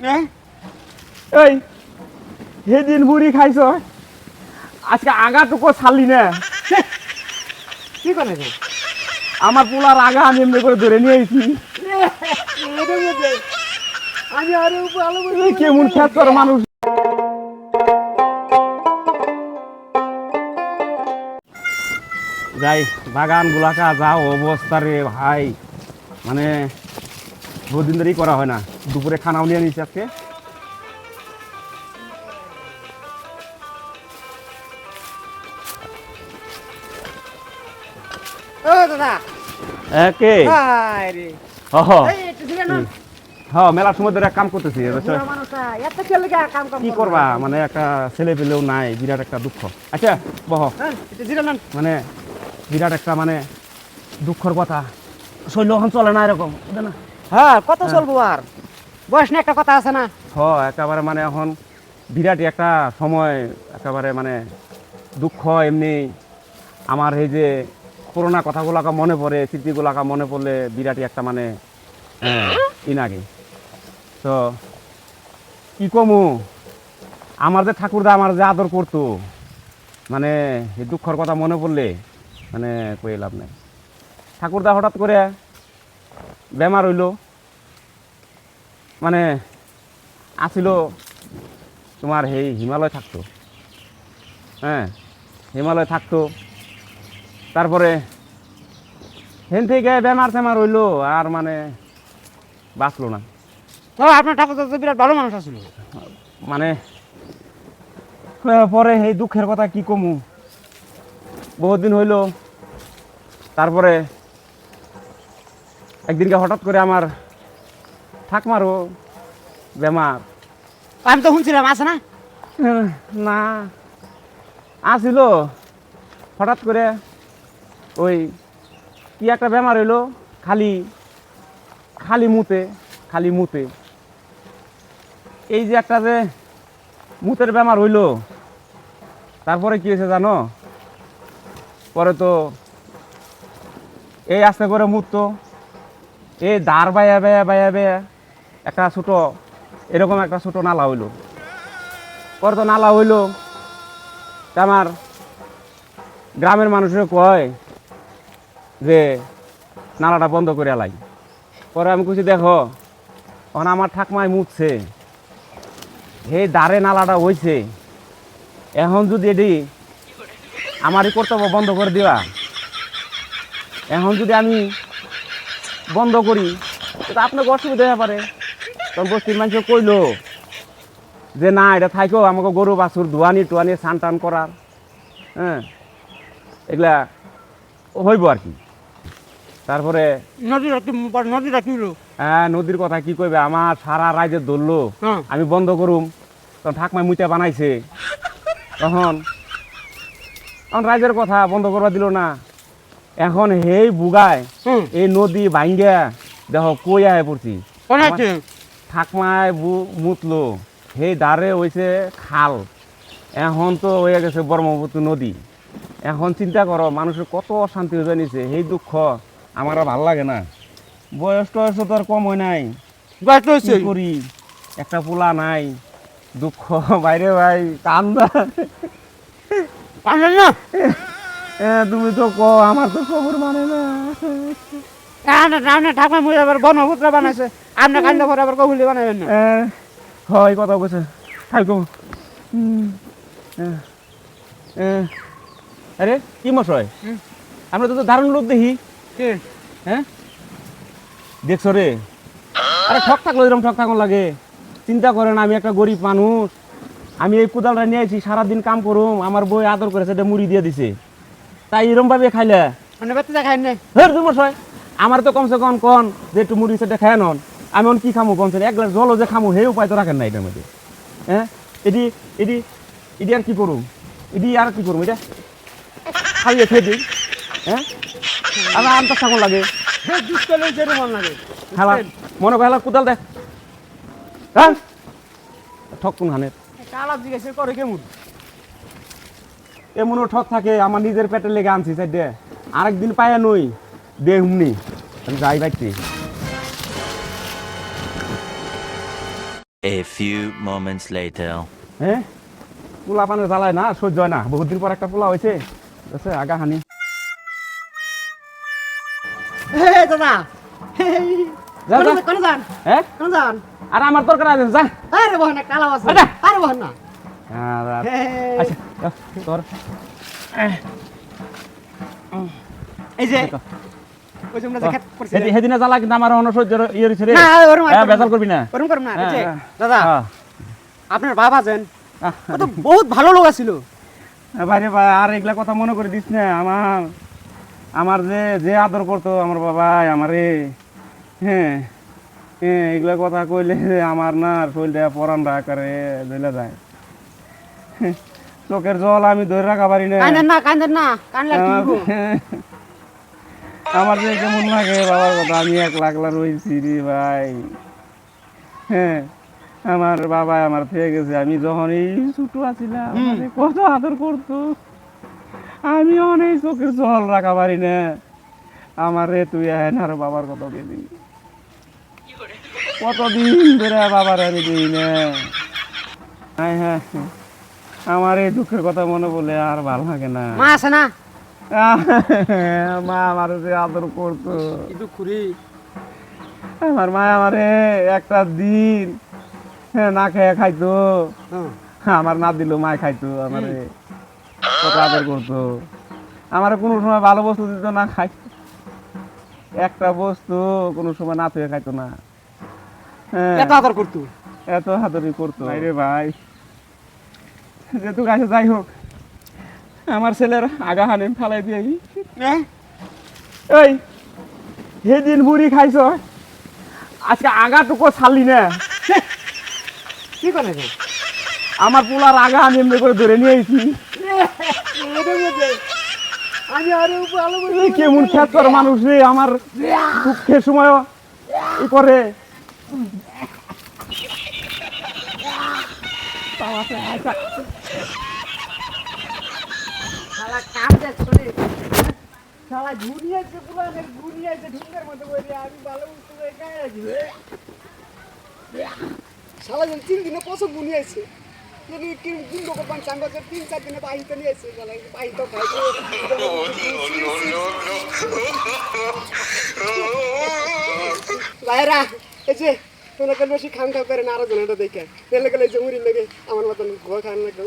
এই সেদিন বুড়ি খাইছ? আজকে আগাটুকু ছাড়লি না? কি করে? আমার পোলার আগা আমি এমনি করে ধরে নিয়ে আইছি আমি আরও ভালো কেমন খ্যাত করে মানুষ যাই বাগান গুলাকা যা অবস্থা রে ভাই। মানে বহুদিন ধরেই করা হয় না। দুপুরে খানাও নিয়ে নিচ্ছি আজকে। ও দাদা। একে মেলার সময় ধরে কাম করতেছি কি করবা? মানে একটা ছেলে পেলেও নাই বিরাট একটা দুঃখ। আচ্ছা বহ। হ্যাঁ মানে বিরাট একটা মানে দুঃখর কথা। শৈল চলে না এরকম হ্যাঁ কত চলবো আর। বয়স না একটা কথা আছে না? হ একেবারে মানে এখন বিরাট একটা সময় একেবারে মানে দুঃখ এমনি। আমার এই যে পুরোনা কথাগুলাকে মনে পড়ে স্মৃতিগুলাকে মনে পড়লে বিরাটই একটা মানে হ্যাঁ, ই লাগে তো কি কমু? আমার যে ঠাকুরদা আমার যে আদর করতো মানে এই দুঃখর কথা মনে পড়লে মানে কই লাভ নাই। ঠাকুরদা হঠাৎ করে বেমার হইল। মানে আসিল তোমার সেই হিমালয় থাকতো। হ্যাঁ হিমালয় থাকতো। তারপরে হেন থেকে বেমার টেমার হইল আর মানে বাঁচলো না। আপনার ঠাকুর তো বিরাট ভালো মানুষ আছিল। মানে পরে এই দুঃখের কথা কি কমু? বহুত দিন হইল তারপরে একদিনকে হঠাৎ করে আমার ঠাকমারও বেমার। আমি তো শুনছিলাম আছে না? না। আসিল। হঠাৎ করে ওই কি একটা বেমার হইল খালি খালি মুতে খালি মুতে। এই যে একটা যে মুতের বেমার হইল তারপরে কি হয়েছে জানো? পরে তো এই আস্তে করে মুত তো এই দাঁড় বাইয়া বাইয়া বাইয়া বাইয়া একটা ছোটো, এরকম একটা ছোটো নালা হইল। পরে তো নালা হইল আমার গ্রামের মানুষের কয় যে, নালাটা বন্ধ করে লাই পরে আমি কুছি দেখো, এখন আমার ঠাকমায় মুছছে হে দাঁড়ে নালাটা হইছে। এখন যদি এটি আমারই কর্তব্য বন্ধ করে দিবা, এখন যদি আমি বন্ধ করি তো আপনাকে অসুবিধা হতে পারে। তখন বস্তির মানুষ কইলো যে না এটা থাকেও আমাকে গরু বাছুর ধোয়ানি টোয়ানি স্নান টান করার হ্যাঁ এগুলা হইব আর কি? তারপরে নদীটা কি নদীটা হ্যাঁ নদীর কথা কি কইবে? আমার সারা রাজ্যে ধরলো আমি বন্ধ করুম তখন ঠাকমাই মুইটা বানাইছে। তখন তখন রাজ্যের কথা বন্ধ করবা দিল না। এখন হেই বুগায় এই নদী ভাঙ্গা দেখো কই আয় পড়ছি। ঠাকমায় বু মুতলো। সেই দ্বারে হয়েছে খাল। এখন তো হয়ে গেছে ব্রহ্মপুত্র নদী। এখন চিন্তা করো মানুষের কত অশান্তি হয়ে নিছে সেই দুঃখ আমার আর ভালো লাগে না। বয়স টয়স তো আর কম হয় নাই। করি একটা পোলা নাই। দুঃখ বাইরে ভাই কান্দা না। এ, তুমি তো ক আমার তো খবর মানে না। মুড়ে আবার বনপুত্র বানাইছে। আপনার কান্ড করে আবার কহুলি বানাবেন না? হয় কথা কইছে। থাকো আরে কি মশাই। আমরা তো দারুণ লোক দেখি। কি? হ্যাঁ দেখছ রে? আরে ঠক থাকল এরকম ঠক থাকুন লাগে। চিন্তা করেন আমি একটা গরিব মানুষ। আমি এই কোদালটা নিয়ে আইছি সারাদিন কাম করুম। আমার বই আদর করেছে এটা মুড়ি দিয়ে দিছে। তাই এরম ভাবে খাইলে? মানে দেখাই না। হের তুমি মশাই আমার তো কমসে কম কন যে একটু মুড়ি সেটা খায় নন। আমি অন কি খামো কমসে এক গ্লাস জলও যে খামো, সেই উপায় তো রাখেন না এটার মধ্যে। হ্যাঁ? এটি এটি এটি আর কি করুম? এটি আর কি করুম? এটা খাইয়ে খেয়ে দিই। হ্যাঁ? আমার আমটা থাকুন লাগে। যেরকম মনে করে হেলা কোদাল দেখ হ্যাঁ? ঠক কোন হানের? কালা জিজ্ঞাসা করে কেমন এমনও ঠক থাকে, আমার নিজের পেটের লেগে আনছি সাইডে আরেকদিন পায়া নই দে হুমনি যাই বাইতে। A few moments later. হ্যাঁ পোলা পানে জ্বালায় না সহ্য হয় না। বহুত দিন পর একটা পোলা হয়েছে বুঝছে আগা হানি। দাদা। কোনে- যান হ্যাঁ কোনে যান? আর আমার দরকার আছে যা। আরে বহনা কালা আছে। আরে। আরে বহনা হে, আচ্ছা তোর। এই যে সেদিনে জ্বালা কিন্তু আমার অন্য ইয়ে রে? হ্যাঁ, করব। বেজাল করবি না? ওরম করুন না যে, হ্যাঁ, দাদা হ্যাঁ। আপনার বাবা যেন তো বহুত ভালো লোক ছিল বাইরে ভাই আর এগুলা কথা মনে করে দিস না আমার আমার যে যে আদর করতো আমার বাবাই আমারে হ্যাঁ হ্যাঁ এগুলা কথা কইলে আমার না শরীরটা পরানটা আকারে জ্বলে যায়। হ্যাঁ, চোখের জল আমি ধরে রাখা পারি না। কান্দেন না কান্দেন না কানলে আর কি আমার- যে কেমন লাগে বাবার কথা আমি এক লাখ রয়েছি রে ভাই। হ্যাঁ আমার বাবা আমার থেকে গেছে। আমি যখন এই ছোট আছিলাম কত আদর করতো। আমি অনেক চোখের জল রাখা পারি না। আমারে তুই আয় না আর বাবার কথা দিবি কতদিন ধরে বাবার আমি দিই না। হ্যাঁ হ্যাঁ আমার এই দুঃখের কথা মনে বলে আর ভালো লাগে না। মা আছে না? মা আমার যে আদর করতো। কিন্তু খুরি আমার মা আমারে একটা দিন হ্যাঁ, না খেয়ে খাইতো। আমার না দিল মা খাইতো আমারে কত আদর করতো। আমার কোনো সময় ভালো বস্তু দিত না খাই। একটা বস্তু কোনো সময় না থেকে খাইতো না। হ্যাঁ, এত আদর করতো? এত হাতরি করতো। রে ভাই। যেহেতু গাছে যাই হোক। আমার ছেলের আগা হানে ফেলাই দিয়ে হ্যাঁ? এই সেদিন বুড়ি খাইছ? আজকে আগাটুকু ছাড়লি না। কি করে আমার পোলার আগা আমি এমনি করে ধরে নিয়ে আইছি। কেমন খ্যাত করে মানুষ রে আমার দুঃখের সময়। ই করে শালা ঘুরিয়েছে পুরানের ঘুরিয়েছে ঢুঙ্গার মধ্যে বলে আমি ভালো উঠতে গায়ে রাখি রে শালা যেন তিন দিনে যদি লোক আছে তিন চার কেন করে না, আরও জনটা দেখে? মুড়ি লেগে আমার মতন ঘর খান লাগে